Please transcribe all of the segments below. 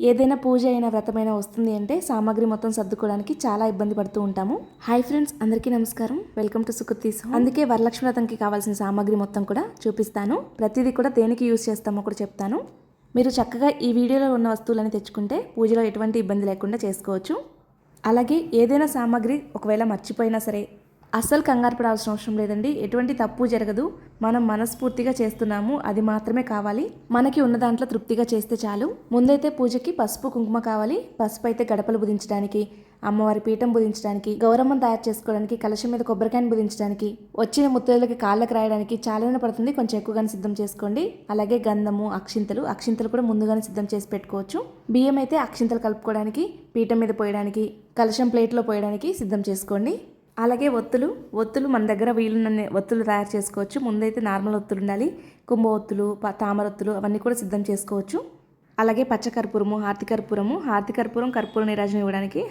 ఏదైనా పూజ అయినా వ్రతమైనా వస్తుంది అంటే సామాగ్రి మొత్తం సర్దుకోవడానికి చాలా ఇబ్బంది పడుతూ ఉంటాము. హాయ్ ఫ్రెండ్స్ అందరికీ నమస్కారం. వెల్కమ్ టు సుకృతీస్ అందుకే వరలక్ష్మి వ్రతంకి కావాల్సిన సామాగ్రి మొత్తం కూడా చూపిస్తాను. ప్రతిదీ కూడా దేనికి యూజ్ చేస్తామో కూడా చెప్తాను. మీరు చక్కగా ఈ వీడియోలో ఉన్న వస్తువులని తెచ్చుకుంటే పూజలో ఎటువంటి ఇబ్బంది లేకుండా చేసుకోవచ్చు. అలాగే ఏదైనా సామాగ్రి ఒకవేళ మర్చిపోయినా సరే అస్సలు కంగారు పడాల్సిన అవసరం లేదండి. ఎటువంటి తప్పు జరగదు. మనం మనస్ఫూర్తిగా చేస్తున్నాము. అది మాత్రమే కావాలి. మనకి ఉన్న దాంట్లో తృప్తిగా చేస్తే చాలు. ముందైతే పూజకి పసుపు కుంకుమ కావాలి. పసుపు అయితే గడపలు బుదించడానికి అమ్మవారి పీఠం బుధించడానికి గౌరమ్మను తయారు చేసుకోవడానికి కలశం మీద కొబ్బరికాయను బుధించడానికి వచ్చిన ముత్తైదులకి కాళ్ళకు రాయడానికి చాలానే పడుతుంది. కొంచెం ఎక్కువగానే సిద్ధం చేసుకోండి. అలాగే గంధము అక్షింతలు అక్షింతలు కూడా ముందుగానే సిద్ధం చేసి పెట్టుకోవచ్చు. బియ్యం అయితే అక్షింతలు కలుపుకోవడానికి పీఠం మీద పోయడానికి కలశం ప్లేట్లో పోయడానికి సిద్ధం చేసుకోండి. అలాగే ఒత్తులు ఒత్తులు మన దగ్గర వీలున్న ఒత్తులు తయారు చేసుకోవచ్చు. ముందైతే నార్మల్ ఒత్తులు ఉండాలి. కుంభ ఒత్తులు ప- తామర ఒత్తులు అవన్నీ కూడా సిద్ధం చేసుకోవచ్చు. అలాగే పచ్చకర్పూరము హార్తికర్పూరము హార్తికర్పూరం కర్పూర నిరాజన ఇవ్వడానికి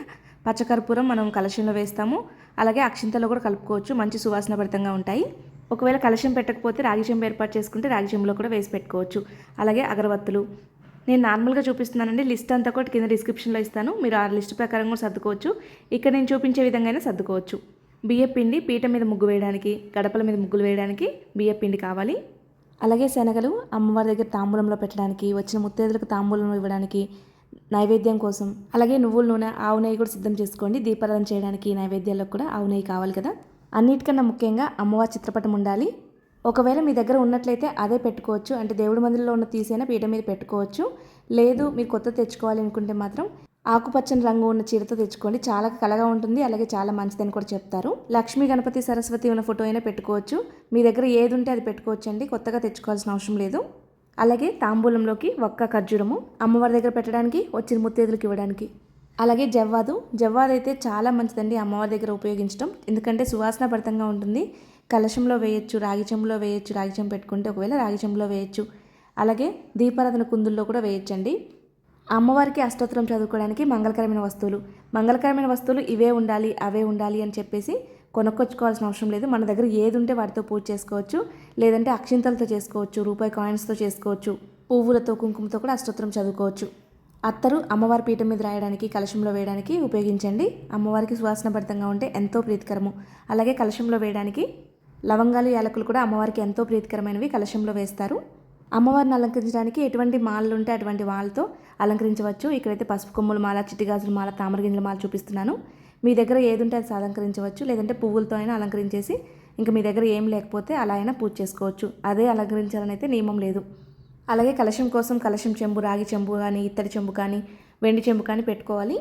పచ్చకర్పూరం మనం కలశంలో వేస్తాము. అలాగే అక్షింతలో కూడా కలుపుకోవచ్చు. మంచి సువాసన భరితంగా ఉంటాయి. ఒకవేళ కలశం పెట్టకపోతే రాగి చెంబు ఏర్పాటు చేసుకుంటే రాగి చెంబులో కూడా వేసి పెట్టుకోవచ్చు. అలాగే అగరవత్తులు. నేను నార్మల్గా చూపిస్తున్నానండి. లిస్ట్ అంతా కూడా కింద డిస్క్రిప్షన్లో ఇస్తాను. మీరు ఆ లిస్ట్ ప్రకారం కూడా సర్దుకోవచ్చు. ఇక్కడ నేను చూపించే విధంగా అయినా సర్దుకోవచ్చు. బియ్య పిండి పీట మీద ముగ్గు వేయడానికి గడపల మీద ముగ్గులు వేయడానికి బియ్య పిండి కావాలి. అలాగే శనగలు అమ్మవారి దగ్గర తాంబూలంలో పెట్టడానికి వచ్చిన ముత్తైదులకు తాంబూలం ఇవ్వడానికి నైవేద్యం కోసం. అలాగే నువ్వుల నూనె ఆవు నెయ్యి కూడా సిద్ధం చేసుకోండి. దీపారాధన చేయడానికి నైవేద్యాలకు కూడా ఆవు నెయ్యి కావాలి కదా. అన్నిటికన్నా ముఖ్యంగా అమ్మవారి చిత్రపటం ఉండాలి. ఒకవేళ మీ దగ్గర ఉన్నట్లయితే అదే పెట్టుకోవచ్చు. అంటే దేవుడి మందిరంలో ఉన్న తీసైనా పీట మీద పెట్టుకోవచ్చు. లేదు మీరు కొత్త తెచ్చుకోవాలి అనుకుంటే మాత్రం ఆకుపచ్చని రంగు ఉన్న చీరతో తెచ్చుకోండి. చాలా కలగా ఉంటుంది. అలాగే చాలా మంచిదని కూడా చెప్తారు. లక్ష్మీ గణపతి సరస్వతి ఉన్న ఫోటో అయినా పెట్టుకోవచ్చు. మీ దగ్గర ఏది ఉంటే అది పెట్టుకోవచ్చు అండి కొత్తగా తెచ్చుకోవాల్సిన అవసరం లేదు. అలాగే తాంబూలంలోకి ఒక్క ఖర్జూరము అమ్మవారి దగ్గర పెట్టడానికి వచ్చిన ముత్తేదులకు ఇవ్వడానికి. అలాగే జవ్వాదు. జవ్వాదు అయితే చాలా మంచిదండి. అమ్మవారి దగ్గర ఉపయోగించడం ఎందుకంటే సువాసన భరితంగా ఉంటుంది. కలశంలో వేయచ్చు రాగి చెంబులో వేయొచ్చు రాగి చెంబు పెట్టుకుంటే ఒకవేళ రాగి చెంబులో అలాగే దీపారాధన కుందుల్లో కూడా వేయచ్చండి. అమ్మవారికి అష్టోత్తరం చదువుకోవడానికి మంగళకరమైన వస్తువులు. మంగళకరమైన వస్తువులు ఇవే ఉండాలి అవే ఉండాలి అని చెప్పేసి కొనుక్కొచ్చుకోవాల్సిన అవసరం లేదు. మన దగ్గర ఏది ఉంటే వాటితో పూజ చేసుకోవచ్చు. లేదంటే అక్షింతలతో చేసుకోవచ్చు రూపాయి కాయిన్స్తో చేసుకోవచ్చు పువ్వులతో కుంకుమతో కూడా అష్టోత్తరం చదువుకోవచ్చు. అత్తరు అమ్మవారి పీఠం మీద రాయడానికి కలశంలో వేయడానికి ఉపయోగించండి. అమ్మవారికి సువాసన భరితంగా ఉంటే ఎంతో ప్రీతికరము. అలాగే కలశంలో వేయడానికి లవంగాలు యాలకులు కూడా అమ్మవారికి ఎంతో ప్రీతికరమైనవి కలశంలో వేస్తారు. అమ్మవారిని అలంకరించడానికి ఎటువంటి మాలలు ఉంటే అటువంటి వాళ్ళతో అలంకరించవచ్చు. ఇక్కడైతే పసుపు కొమ్ముల మాల చిట్టిగాజుల మాల తామర గింజల మాల చూపిస్తున్నాను. మీ దగ్గర ఏది ఉంటే అది అలంకరించవచ్చు లేదంటే పువ్వులతో అయినా అలంకరించేసి ఇంకా మీ దగ్గర ఏం లేకపోతే అలా అయినా పూజ చేసుకోవచ్చు. అదే అలంకరించాలని అయితే నియమం లేదు. అలాగే కలశం కోసం కలశం చెంబు రాగి చెంబు కానీ ఇత్తడి చెంబు కానీ వెండి చెంబు కానీ పెట్టుకోవాలి.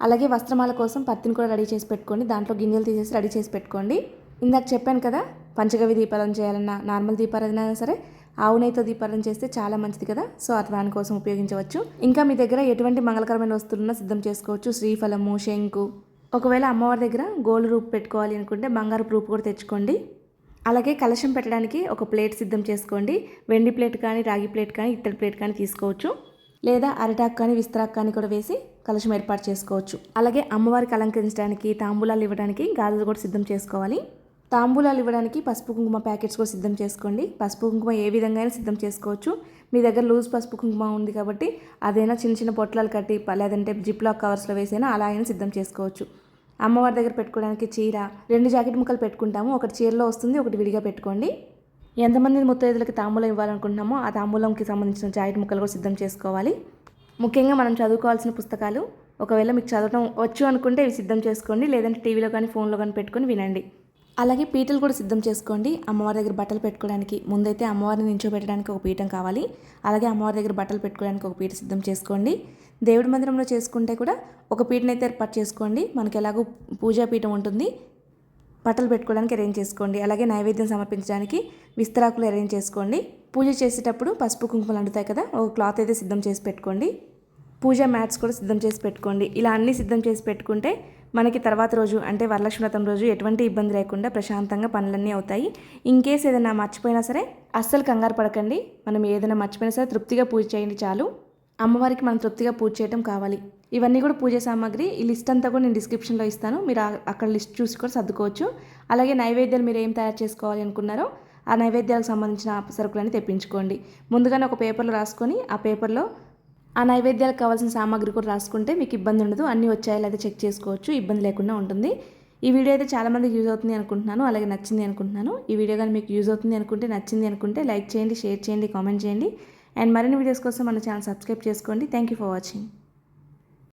అలాగే వస్త్రమాల కోసం పత్తిని కూడా రెడీ చేసి పెట్టుకోండి. దాంట్లో గింజలు తీసేసి రెడీ చేసి పెట్టుకోండి. ఇందాక చెప్పాను కదా పంచగవి దీపారాధన చేయాలన్నా నార్మల్ దీపారాధన అయినా సరే ఆవు నెయ్యితో చేస్తే చాలా మంచిది కదా? సో అది దానికోసం ఉపయోగించవచ్చు. ఇంకా మీ దగ్గర ఎటువంటి మంగళకరమైన వస్తువులున్నా సిద్ధం చేసుకోవచ్చు. శ్రీఫలము శంకు. ఒకవేళ అమ్మవారి దగ్గర గోల్డ్ రూప్ పెట్టుకోవాలి అనుకుంటే బంగారు రూప్ కూడా తెచ్చుకోండి. అలాగే కలశం పెట్టడానికి ఒక ప్లేట్ సిద్ధం చేసుకోండి. వెండి ప్లేట్ కానీ రాగి ప్లేట్ కానీ ఇత్తడి ప్లేట్ కానీ తీసుకోవచ్చు. లేదా అరిటాకు కానీ విస్తరాకు కానీ కూడా వేసి కలశం ఏర్పాటు చేసుకోవచ్చు. అలాగే అమ్మవారికి అలంకరించడానికి తాంబూలాలు ఇవ్వడానికి గాజులు కూడా సిద్ధం చేసుకోవాలి. తాంబూలాలు ఇవ్వడానికి పసుపు కుంకుమ ప్యాకెట్స్ కూడా సిద్ధం చేసుకోండి. పసుపు కుంకుమ ఏ విధంగా అయినా సిద్ధం చేసుకోవచ్చు. మీ దగ్గర లూజ్ పసుపు కుంకుమ ఉంది కాబట్టి అదైనా చిన్న చిన్న పొట్లాలు కట్టి లేదంటే జిప్లాక్ కవర్స్లో వేసైనా అలా అయినా సిద్ధం చేసుకోవచ్చు. అమ్మవారి దగ్గర పెట్టుకోవడానికి చీర రెండు జాకెట్ ముక్కలు పెట్టుకుంటాము. ఒకటి చీరలో వస్తుంది ఒకటి విడిగా పెట్టుకోండి. ఎంతమంది ముత్తైదులకి తాంబూలం ఇవ్వాలనుకుంటున్నామో ఆ తాంబూలంకి సంబంధించిన జాకెట్ ముక్కలు కూడా సిద్ధం చేసుకోవాలి. ముఖ్యంగా మనం చదువుకోవాల్సిన పుస్తకాలు. ఒకవేళ మీకు చదవడం వచ్చు అనుకుంటే ఇవి సిద్ధం చేసుకోండి. లేదంటే టీవీలో కానీ ఫోన్లో కానీ పెట్టుకొని వినండి. అలాగే పీటలు కూడా సిద్ధం చేసుకోండి. అమ్మవారి దగ్గర బట్టలు పెట్టుకోవడానికి ముందైతే అమ్మవారిని నించోబెట్టడానికి ఒక పీఠం కావాలి. అలాగే అమ్మవారి దగ్గర బట్టలు పెట్టుకోవడానికి ఒక పీట సిద్ధం చేసుకోండి. దేవుడి మందిరంలో చేసుకుంటే కూడా ఒక పీటనైతే ఏర్పాటు చేసుకోండి. మనకి ఎలాగో పూజా పీఠం ఉంటుంది. బట్టలు పెట్టుకోవడానికి అరేంజ్ చేసుకోండి. అలాగే నైవేద్యం సమర్పించడానికి విస్తరాకులు అరేంజ్ చేసుకోండి. పూజ చేసేటప్పుడు పసుపు కుంకుమలు అంటుతాయి కదా ఒక క్లాత్ అయితే సిద్ధం చేసి పెట్టుకోండి. పూజ మ్యాట్స్ కూడా సిద్ధం చేసి పెట్టుకోండి. ఇలా అన్నీ సిద్ధం చేసి పెట్టుకుంటే మనకి తర్వాత రోజు అంటే వరలక్ష్మి వ్రతం రోజు ఎటువంటి ఇబ్బంది లేకుండా ప్రశాంతంగా పనులన్నీ అవుతాయి. ఇన్ కేస్ ఏదైనా మర్చిపోయినా సరే అస్సలు కంగారు పడకండి. మనం ఏదైనా మర్చిపోయినా సరే తృప్తిగా పూజ చేయండి చాలు. అమ్మవారికి మనం తృప్తిగా పూజ చేయటం కావాలి. ఇవన్నీ కూడా పూజ సామాగ్రి. ఈ లిస్ట్ అంతా కూడా నేను డిస్క్రిప్షన్లో ఇస్తాను. మీరు అక్కడ లిస్ట్ చూసి కూడా సర్దుకోవచ్చు. అలాగే నైవేద్యాలు మీరు ఏం తయారు చేసుకోవాలి అనుకున్నారో ఆ నైవేద్యాలకు సంబంధించిన సరుకులన్నీ తెప్పించుకోండి. ముందుగానే ఒక పేపర్లో రాసుకొని ఆ పేపర్లో ఆ నైవేద్యాలకు కావాల్సిన సామాగ్రి కూడా రాసుకుంటే మీకు ఇబ్బంది ఉండదు. అన్నీ వచ్చాయో లేదా చెక్ చేసుకోవచ్చు. ఇబ్బంది లేకుండా ఉంటుంది. ఈ వీడియో అయితే చాలామందికి యూజ్ అవుతుంది అనుకుంటున్నాను. అలాగే నచ్చింది అనుకుంటున్నాను. ఈ వీడియో కానీ మీకు యూజ్ అవుతుంది అనుకుంటే నచ్చింది అనుకుంటే లైక్ చేయండి షేర్ చేయండి కామెంట్ చేయండి. అండ్ మరిన్ని వీడియోస్ కోసం మన ఛానల్ సబ్స్క్రైబ్ చేసుకోండి. Thank you for watching.